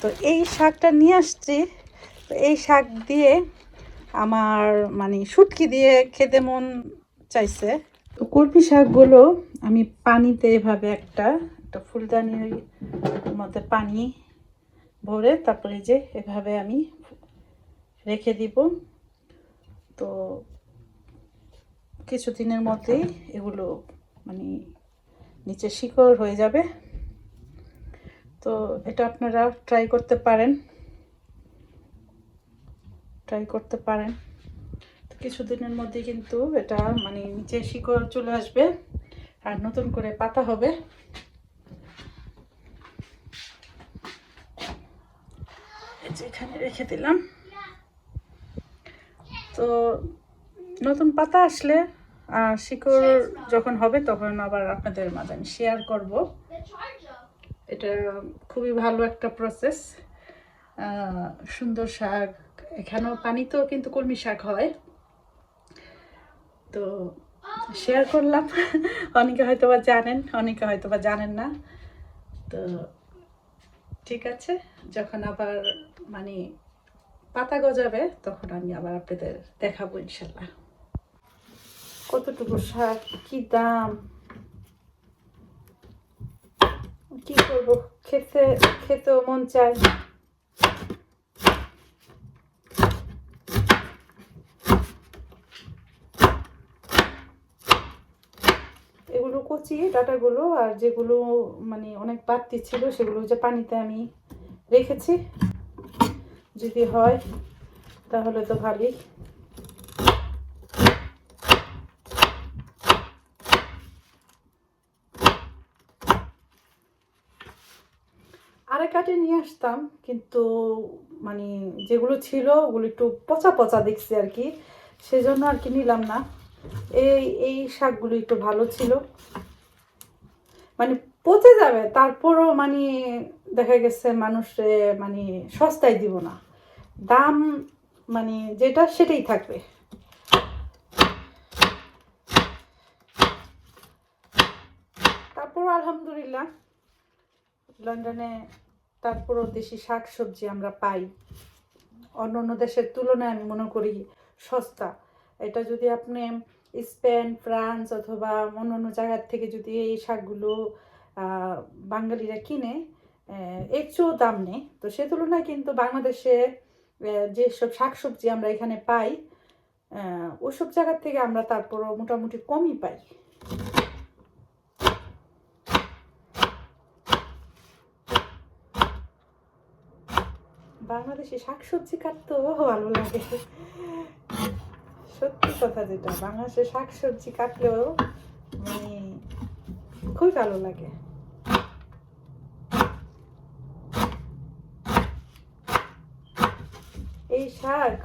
তো এই শাকটা নিয়ে আসছি। তো এই শাক দিয়ে আমার মানে শুটকি দিয়ে খেতে মন চাইছে। তো কলমি শাকগুলো আমি পানিতে এভাবে একটা একটা ফুলদানির মধ্যে পানি ভরে তারপরে যে এভাবে আমি রেখে দিব। তো কিছুদিনের মধ্যেই এগুলো মানে নিচে শিকড় হয়ে যাবে। তো এটা আপনারা ট্রাই করতে পারেন। ট্রাই করতে পারেন। তো কিছুদিনের মধ্যে কিন্তু এটা মানে নিচে শিকড় চলে আসবে আর নতুন করে পাতা হবে। এখানে রেখে দিলাম। তো নতুন পাতা আসলে আর শিকড় যখন হবে তখন আবার আপনাদের মাঝে আমি শেয়ার করব। এটা খুবই ভালো একটা প্রসেস সুন্দর শাক। এখানেও পানিতেও কিন্তু কলমি শাক হয়। তো শেয়ার করলাম। অনেকে হয়তো বা জানেন, অনেকে হয়তো বা জানেন না। তো ঠিক আছে, যখন আবার মানে পাতা গজাবে, তখন আমি আবার আপনাদের দেখাবো ইনশাল্লাহ কতটুকু শাক? কি দাম? কি করব? খেতে, খেতেও মন চায় এগুলো কচি, ডাটাগুলো আর যেগুলো মানে অনেক বাড়তি ছিল, সেগুলো যে পানিতে আমি রেখেছি। যদি হয়, তাহলে তো ভালোই। আরেক কাটে নিয়ে আসতাম, কিন্তু মানে যেগুলো ছিল ওগুলো একটু পচা পচা দেখছি আর কি, সেজন্য আর কি নিলাম না। এই এই শাকগুলো একটু ভালো ছিল। মানে পচে যাবে, তারপরও মানে দেখা গেছে মানুষ মানে সস্তায় দিব না। দাম মানে যেটা সেটাই থাকবে। তারপর আলহামদুলিল্লাহ, লন্ডনে তারপরও দেশি শাক সবজি আমরা পাই। অন্য অন্য দেশের তুলনায় আমি মনে করি সস্তা। এটা যদি আপনি স্পেন, ফ্রান্স অথবা অন্য অন্য জায়গার থেকে যদি এই শাকগুলো বাঙালিরা কিনে এর চেয়েও দাম নেই। তো সে তুলনায় কিন্তু বাংলাদেশে যেসব শাক সবজি আমরা এখানে পাই ওসব জায়গার থেকে আমরা তারপরও মোটামুটি কমই পাই। বাংলাদেশে শাকসবজি কাটতেও ভালো লাগে। সত্যি কথা যেটা, বাংলাদেশে শাকসবজি কাটলেও মানে খুবই ভালো লাগে। এই শাক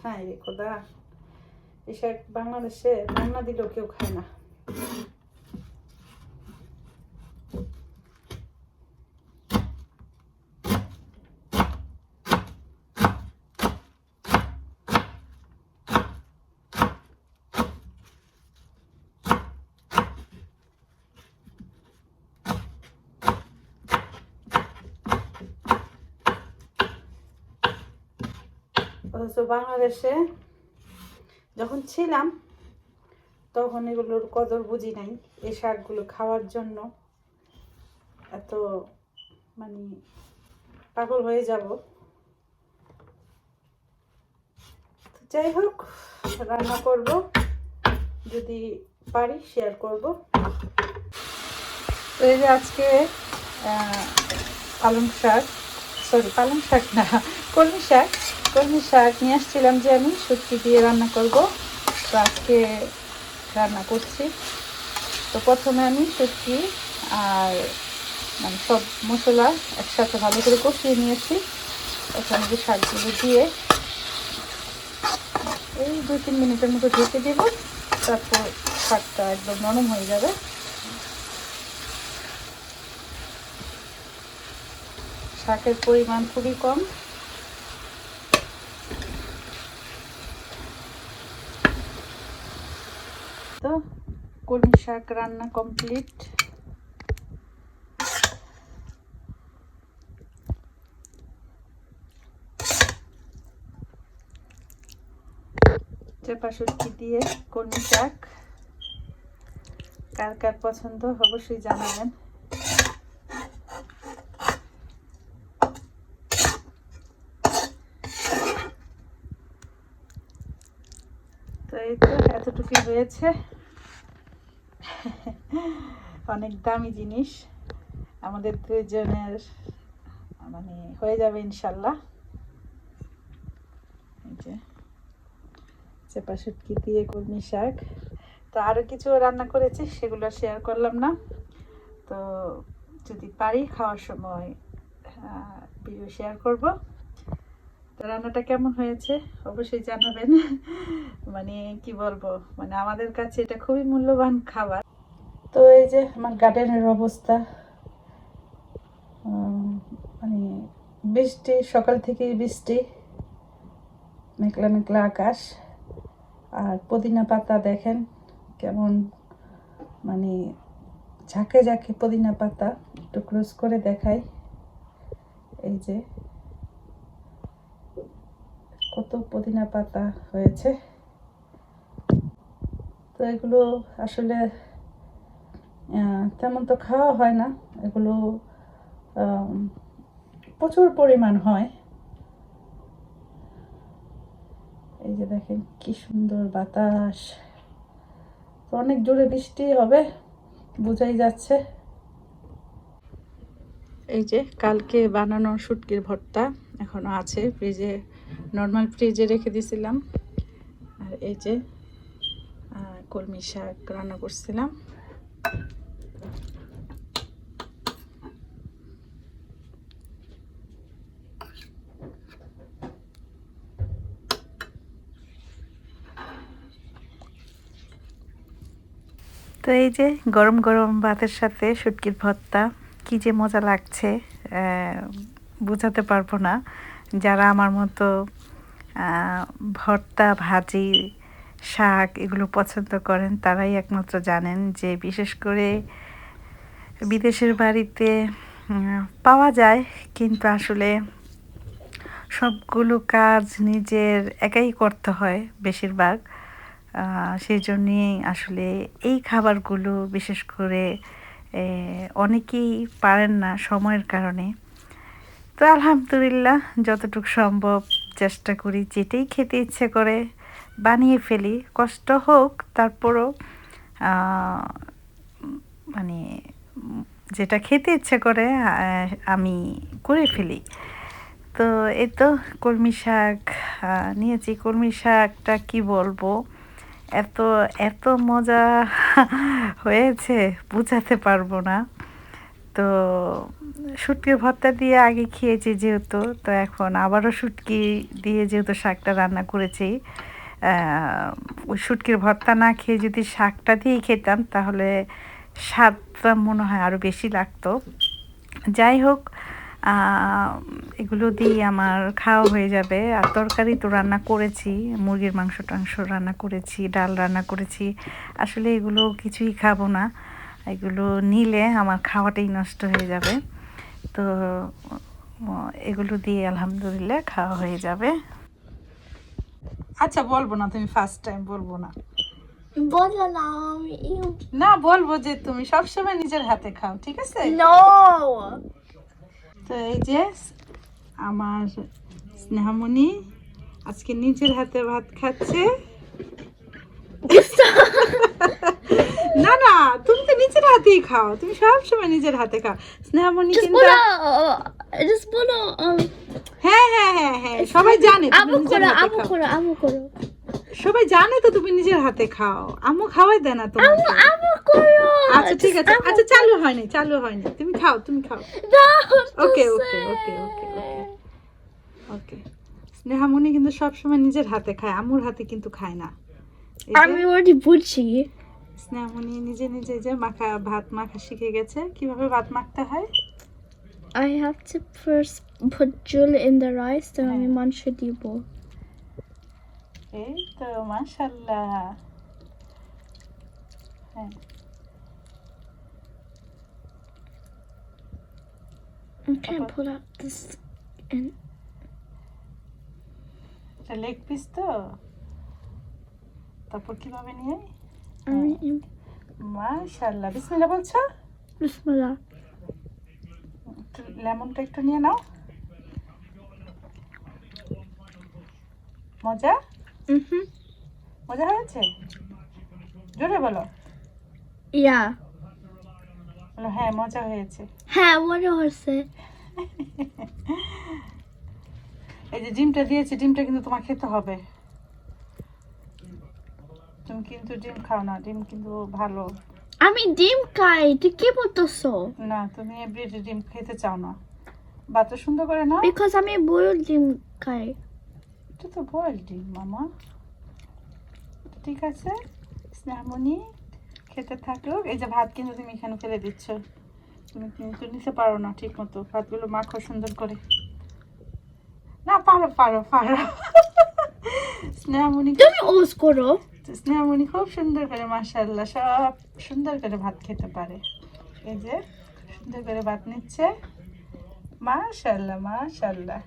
হ্যাঁ রে খোদা, এই শাক বাংলাদেশে রান্না দিলেও কেউ খায় না। অথচ বাংলাদেশে যখন ছিলাম, তখন এগুলোর কদর বুঝি নাই। এই শাকগুলো খাওয়ার জন্য এত মানে পাগল হয়ে যাব। যাই হোক, রান্না করব। যদি পারি শেয়ার করব। এই যে আজকে পালং শাক। সরি, পালং শাক না, কলমি শাক। কলমি শাক নিয়ে আসছিলাম যে আমি শুটকি দিয়ে রান্না করব। তো আজকে রান্না করছি। তো প্রথমে আমি শুটকি আর মানে সব মশলা একসাথে ভালো করে কষিয়ে নিয়েছি। ওখানে যে শাকগুলো দিয়ে এই দুই তিন মিনিটের মতো ঢেকে দেব, তারপর শাকটা একদম নরম হয়ে যাবে। শাকের পরিমাণ খুবই কম। তো কলমি শাক রান্না কমপ্লিট চেপা দিয়ে কলমি শাক। কার কার পছন্দ অবশ্যই জানাবেন। তো এই তো এতটুকুই হয়েছে। অনেক দামি জিনিস। আমাদের দুইজনের মানে হয়ে যাবে ইনশাল্লাহ। চেপা শুটকি দিয়ে কলমি শাক। তো আরও কিছু রান্না করেছি, সেগুলো শেয়ার করলাম না। তো যদি পারি খাওয়ার সময় ভিডিও শেয়ার করব। রান্নাটা কেমন হয়েছে? অবশ্যই জানাবেন। মানে কি বলব? মানে আমাদের কাছে এটা খুবই মূল্যবান খাবার। তো এই যে আমার গার্ডেনের অবস্থা মানে বৃষ্টি, সকাল থেকেই বৃষ্টি, মেঘলা মেঘলা আকাশ, আর পুদিনা পাতা দেখেন কেমন মানে ঝাঁকে ঝাঁকে পুদিনা পাতা, একটু ক্লোজ করে দেখাই। এই যে কত পুদিনা পাতা হয়েছে। তো এগুলো আসলে তেমন তো খাওয়া হয় না। এগুলো প্রচুর পরিমাণ হয়। এই যে দেখেন কি সুন্দর বাতাস। তো অনেক জোরে বৃষ্টি হবে, বোঝাই যাচ্ছে। এই যে কালকে বানানো শুটকির ভর্তা এখনও আছে, ফ্রিজে নর্মাল ফ্রিজে রেখে দিয়েছিলাম আর এই যে কলমি শাক রান্না করছিলাম। তো এই যে গরম গরম ভাতের সাথে শুটকির ভর্তা, কি যে মজা লাগছে বোঝাতে পারব না। যারা আমার মতো ভর্তা, ভাজি, শাক এগুলো পছন্দ করেন, তারাই একমাত্র জানেন যে বিশেষ করে বিদেশের বাড়িতে পাওয়া যায়। কিন্তু আসলে সবগুলো কাজ নিজের একাই করতে হয় বেশিরভাগ। সেই জন্যেই আসলে এই খাবারগুলো বিশেষ করে অনেকেই পারেন না সময়ের কারণে। তো আলহামদুলিল্লাহ, যতটুকু সম্ভব চেষ্টা করি যেটাই খেতে ইচ্ছে করে বানিয়ে ফেলি, কষ্ট হোক, তারপরও মানে যেটা খেতে ইচ্ছে করে আমি করে ফেলি। তো এই তো কলমি শাক নিয়েছি। কলমি শাকটা কি বলব? এত এত মজা হয়েছে, বোঝাতে পারব না। তো শুটকির ভর্তা দিয়ে আগে খেয়েছি যেহেতু, তো এখন আবারও শুটকি দিয়ে যেহেতু শাকটা রান্না করেছি ওই শুটকির ভর্তা না খেয়ে যদি শাকটা দিয়েই খেতাম তাহলে স্বাদটা মনে হয় আরও বেশি লাগতো। যাই হোক এগুলো দিয়ে আমার খাওয়া হয়ে যাবে। আর তরকারি তো রান্না করেছি, মুরগির মাংস টাংস রান্না করেছি, ডাল রান্না করেছি। আসলে এগুলো কিছুই খাব না। এগুলো নিলে আমার খাওয়াটাই নষ্ট হয়ে যাবে। তো এগুলো দিয়ে আলহামদুলিল্লাহ খাওয়া হয়ে যাবে। আচ্ছা বলব না তুমি ফার্স্ট টাইম বলব না। বলো না আমি না বলব যে তুমি সবসময় নিজের হাতে খাও ঠিক আছে? তো এই যে আমার স্নেহামণি আজকে নিজের হাতে ভাত খাচ্ছে। না না তুমি তো নিজের হাতেই খাও। তুমি সব সময় নিজের হাতে খাও। স্নেহামণি কিন্তু বলো বলো হ্যাঁ হ্যাঁ হ্যাঁ হ্যাঁ সবাই জানে করো করো করো। সবাই জানে তো তুমি নিজের হাতে খাও। আম্মু খাওয়াই দেয় না করো। আচ্ছা ঠিক আছে। আচ্ছা চালু হয়নি চালু হয়নি। তুমি খাও তুমি খাও। ওকে ওকে ওকে ওকে ওকে ওকে স্নেহামণি কিন্তু সবসময় নিজের হাতে খায় আম্মুর হাতে কিন্তু খায় না। আমি already বুঝছি। স্নেহামণি নিজে নিজে যে মাখা ভাত মাখা শিখে গেছে। কীভাবে ভাত মাখতে হয়? I have to first put jul in the rice তো আমি হ্যাঁ। মাংস দিব। এই তো মাশাল্লাহ হ্যাঁ। I can't pull out this and এটা লেগ পিস তো? তারপর কীভাবে নিয়ে আমি মাশাল্লাহ বিসমিল্লাহ বলছো? বিসমিল্লাহ। লেমনটা একটু নিয়ে নাও। মজা. মজা হয়েছে? জোরে বলো। Ja. বলো হ্যাঁ মজা হয়েছে। হ্যাঁ মনে হচ্ছে এই যে ডিমটা দিয়েছি ডিমটা কিন্তু তোমার খেতে হবে। তুমি কিন্তু ডিম খাও না ডিম কিন্তু ভালো। আমি ডিম খাই তুই কি বলতেছো? না তুমি এভরিডে ডিম খেতে চাও না। বাচ্চা সুন্দর করে না বিকজ আমি বড় ডিম খাই। এটা তো বয়েল ডিম মামা। ঠিক আছে স্নেহমণি খেতে থাকুক। এই যে ভাত কিন্তু তুমি এখানে ফেলে দিচ্ছ। তুমি কিন্তু নিতে পারো না ঠিক মতো ভাতগুলো মাখো সুন্দর করে। না পারো পারো পারো। স্নেহমণি তুমি ওস করো। স্নেহমণি খুব সুন্দর করে মাসাল্লাহ সব সুন্দর করে ভাত খেতে পারে। এই যে সুন্দর করে ভাত নিচ্ছে। মাশাল্লাহ মাশাল্লাহ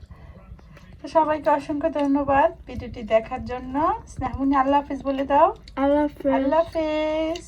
তো সবাইকে অসংখ্য ধন্যবাদ ভিডিওটি দেখার জন্য। স্নেহামণি আল্লাহ হাফিজ বলে দাও। আল্লাহ আল্লাহ হাফিজ।